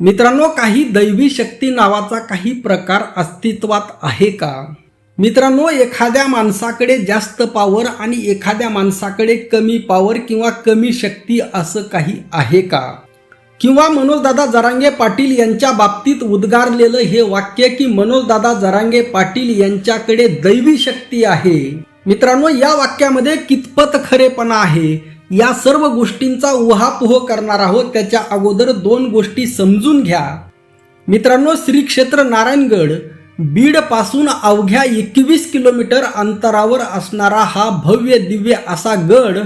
मित्रांनो काही दैवी शक्ती नावाचा काही प्रकार अस्तित्वात आहे का? मित्रांनो एखाद्या माणसाकडे जास्त पावर आणि एखाद्या माणसाकडे कमी पावर किंवा कमी शक्ती असं काही आहे का? किंवा मनोजदादा जरांगे पाटील यांच्या बाबतीत उद्गारलेलं हे वाक्य की मनोजदादा जरांगे पाटील यांच्याकडे दैवी शक्ती आहे? मित्रांनो या वाक्यामध्ये कितपत खरेपणा आहे? या सर्व गोष्टींचा उहापोह करणार आहोत. त्याच्या अगोदर दोन गोष्टी समजून घ्या. मित्रांनो श्री क्षेत्र नारायणगड बीडपासून अवघ्या एकवीस किलोमीटर अंतरावर असणारा हा भव्य दिव्य असा गड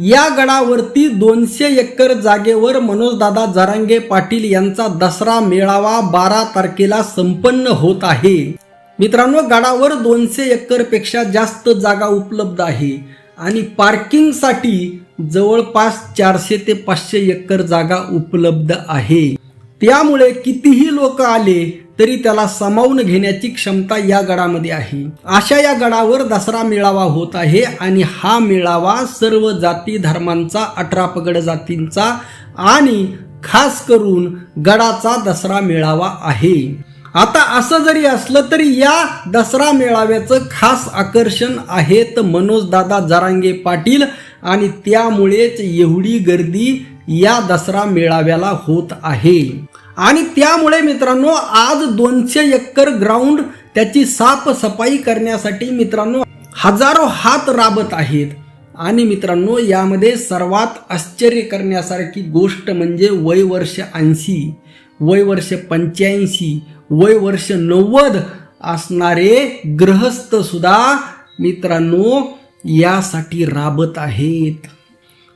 या गडावरती दोनशे एकर जागेवर मनोजदादा जरांगे पाटील यांचा दसरा मेळावा बारा तारखेला संपन्न होत आहे. मित्रांनो गडावर दोनशे एकरपेक्षा जास्त जागा उपलब्ध आहे. आणि पार्किंगसाठी जवळपास चारशे ते पाचशे एकर जागा उपलब्ध आहे. त्यामुळे कितीही लोक आले तरी त्याला सामावून घेण्याची क्षमता या गडामध्ये आहे. अशा या गडावर दसरा मेळावा होत आहे आणि हा मेळावा सर्व जाती धर्मांचा अठरा पगड जातींचा आणि खास करून गडाचा दसरा मेळावा आहे. आता असं जरी असलं तरी या दसरा मेळाव्याचं खास आकर्षण आहेत मनोजदादा जरांगे पाटील आणि त्यामुळेच एवढी गर्दी या दसरा मेळाव्याला होत आहे. आणि त्यामुळे मित्रांनो आज दोनशे एकर ग्राउंड त्याची साफसफाई करण्यासाठी मित्रांनो हजारो हात राबत आहेत. आणि मित्रांनो यामध्ये सर्वात आश्चर्य करण्यासारखी गोष्ट म्हणजे वय वर्ष ऐंशी वय वर्ष पंच्याऐंशी वय वर्ष नव्वद असणारे ग्रहस्थ सुद्धा मित्रांनो यासाठी राबत आहेत.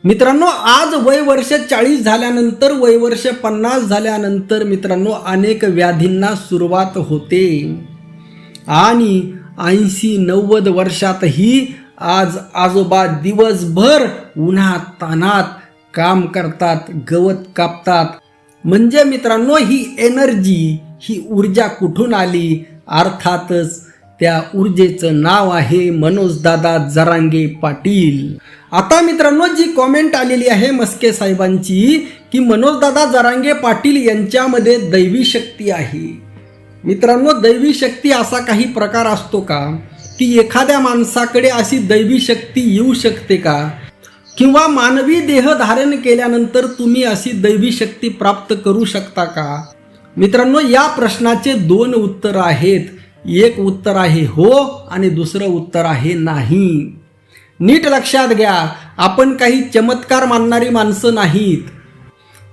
मित्रांनो आज वय वर्ष चाळीस झाल्यानंतर वय वर्ष पन्नास झाल्यानंतर मित्रांनो अनेक व्याधींना सुरुवात होते. आणि ऐंशी नव्वद वर्षातही आज आजोबा दिवसभर उन्हात तानात काम करतात गवत कापतात. म्हणजे मित्रांनो ही एनर्जी ही ऊर्जा कुठून आली? अर्थातच त्या ऊर्जेचं नाव आहे मनोजदादा जरांगे पाटील. आता मित्रांनो जी कॉमेंट आलेली आहे मस्के साहेबांची की मनोजदादा जरांगे पाटील यांच्यामध्ये दैवी शक्ती आहे. मित्रांनो दैवी शक्ती असा काही प्रकार असतो का? की एखाद्या माणसाकडे अशी दैवी शक्ती येऊ शकते का? किंवा मानवी देह धारण केल्यानंतर तुम्ही अशी दैवी शक्ती प्राप्त करू शकता का? मित्रांनो या प्रश्नाचे दोन उत्तर आहेत. एक उत्तर आहे हो आणि दुसरं उत्तर आहे नाही. नीट लक्षात घ्या आपण काही चमत्कार मानणारी माणसं नाहीत.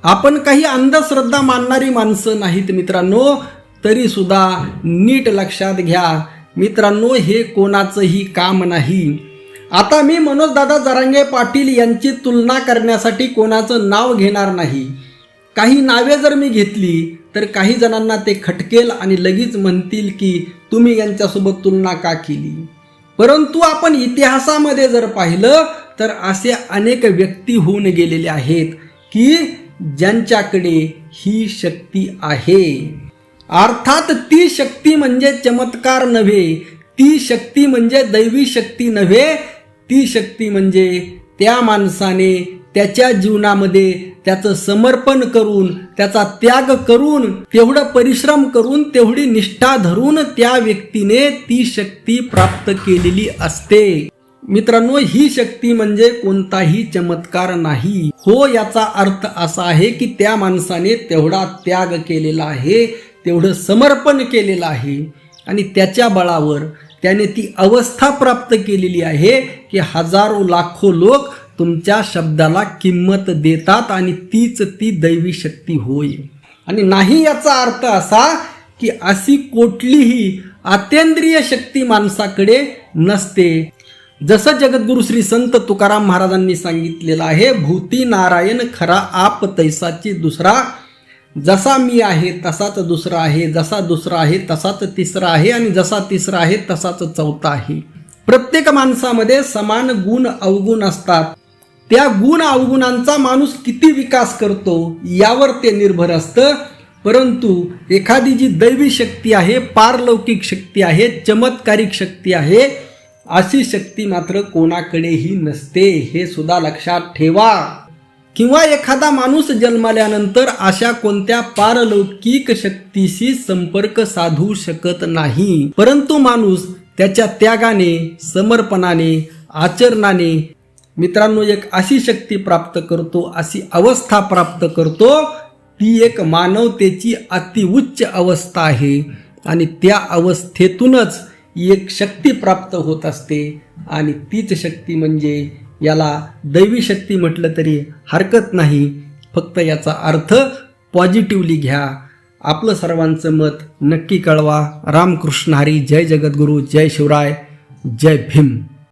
आपण काही अंधश्रद्धा मानणारी माणसं नाहीत मित्रांनो तरीसुद्धा नीट लक्षात घ्या. मित्रांनो हे कोणाचंही काम नाही. आता मी मनोजदादा जरांगे पाटील यांची तुलना करण्यासाठी कोणाचं नाव घेणार नाही. काही नावे जर मी घेतली तर काही जणांना ते खटकेल आणि लगेच म्हणतील की तुम्ही यांच्यासोबत तुलना का केली? परंतु आपण इतिहासामध्ये जर पाहिलं तर असे अनेक व्यक्ती होऊन गेलेले आहेत की ज्यांच्याकडे ही शक्ती आहे. अर्थात ती शक्ती म्हणजे चमत्कार नव्हे ती शक्ती म्हणजे दैवी शक्ती नव्हे ती शक्ती म्हणजे त्या माणसाने त्याच्या जीवनामध्ये त्याचं समर्पण करून त्याचा त्याग करून तेवढं परिश्रम करून तेवढी निष्ठा धरून त्या व्यक्तीने ती शक्ती प्राप्त केलेली असते. मित्रांनो ही शक्ती म्हणजे कोणताही चमत्कार नाही. हो याचा अर्थ असा आहे की त्या माणसाने तेवढा त्याग केलेला आहे तेवढं समर्पण केलेलं आहे. आणि त्याच्या बळावर त्याने ती अवस्था प्राप्त केलेली आहे की हजारो लाखो लोक तुमच्या शब्दाला किंमत देतात आणि तीच ती दैवी शक्ती होय. आणि नाही याचा अर्थ असा की अशी कुठलीही अतेंद्रिय शक्ती माणसाकडे नसते. जसं जगद्गुरु श्री संत तुकाराम महाराजांनी सांगितलेलं आहे भूती नारायण खरा आप तैसाची दुसरा जसा मी आहे तसाच दुसरा आहे जसा दुसरा आहे तसाच तिसरा आहे आणि जसा तिसरा आहे तसाच चौथा आहे. प्रत्येक माणसामध्ये समान गुण अवगुण असतात. त्या गुण अवगुणांचा माणूस किती विकास करतो यावर ते निर्भर असतं. परंतु एखादी जी दैवी शक्ती आहे पारलौकिक शक्ती आहे चमत्कारिक शक्ती आहे अशी शक्ती मात्र कोणाकडेही नसते हे सुद्धा लक्षात ठेवा. किंवा एखादा माणूस जन्मल्यानंतर अशा कोणत्या पारलौकिक शक्तीशी संपर्क साधू शकत नाही. परंतु माणूस त्याच्या त्यागाने समर्पणाने आचरणाने मित्रांनो एक अशी शक्ती प्राप्त करतो अशी अवस्था प्राप्त करतो ती एक मानवतेची अतिउच्च अवस्था आहे. आणि त्या अवस्थेतूनच एक शक्ती प्राप्त होत असते. आणि तीच शक्ती म्हणजे याला दैवी शक्ती म्हटलं तरी हरकत नाही. फक्त याचा अर्थ पॉझिटिव्हली घ्या. आपलं सर्वांचं मत नक्की कळवा. रामकृष्ण हरी जय जगद्गुरू जय शिवराय जय भीम.